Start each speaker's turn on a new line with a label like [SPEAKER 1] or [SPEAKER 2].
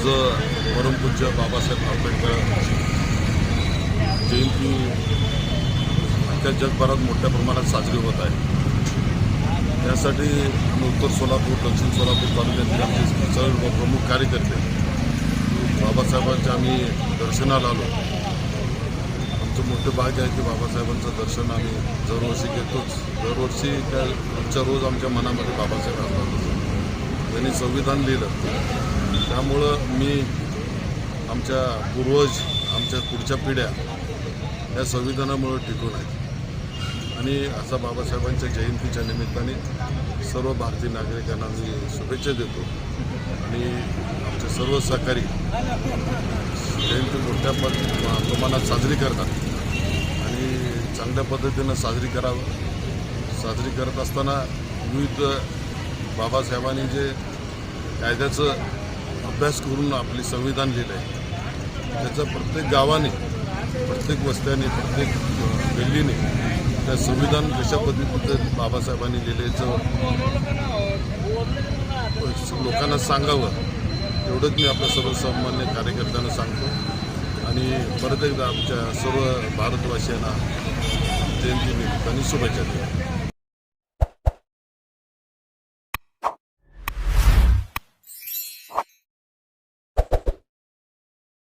[SPEAKER 1] आज परमपूज्य बाबासाहेब आंबेडकर जयंती अख्ख्या जगभरात मोठ्या प्रमाणात साजरी होत आहे. त्यासाठी उत्तर सोलापूर दक्षिण सोलापूर तालुक्यातील आमचे सर्व प्रमुख कार्यकर्ते बाबासाहेबांच्या आम्ही दर्शनाला आलो. आमचं मोठं भाग्य आहे की बाबासाहेबांचं दर्शन आम्ही दरवर्षी घेतोच. दरवर्षी त्या रोजच्या रोज आमच्या मनामध्ये बाबासाहेब असतात त्यांनी संविधान लिहिलं. त्यामुळं मी आमच्या पूर्वज आमच्या पुढच्या पिढ्या या संविधानामुळं टिकून आहेत. आणि असा बाबासाहेबांच्या जयंतीच्या निमित्ताने सर्व भारतीय नागरिकांना मी शुभेच्छा देतो. आणि आमचे सर्व सहकारी जयंती मोठ्या पद प्रमाणात साजरी करतात. आणि चांगल्या पद्धतीनं साजरी करावं. साजरी करत असताना विविध बाबासाहेबांनी जे कायद्याचं अभ्यास करून आपले संविधान लिहिलं आहे त्याचं प्रत्येक गावाने प्रत्येक वस्त्याने प्रत्येक गल्लीने त्या संविधान कशा पद्धतीचं बाबासाहेबांनी लिहिल्याचं लोकांना सांगावं एवढंच मी आपल्या सर्वसामान्य कार्यकर्त्यांना सांगतो. आणि परत एकदा आमच्या सर्व भारतवासियांना जयंती निमित्ताने शुभेच्छा द्या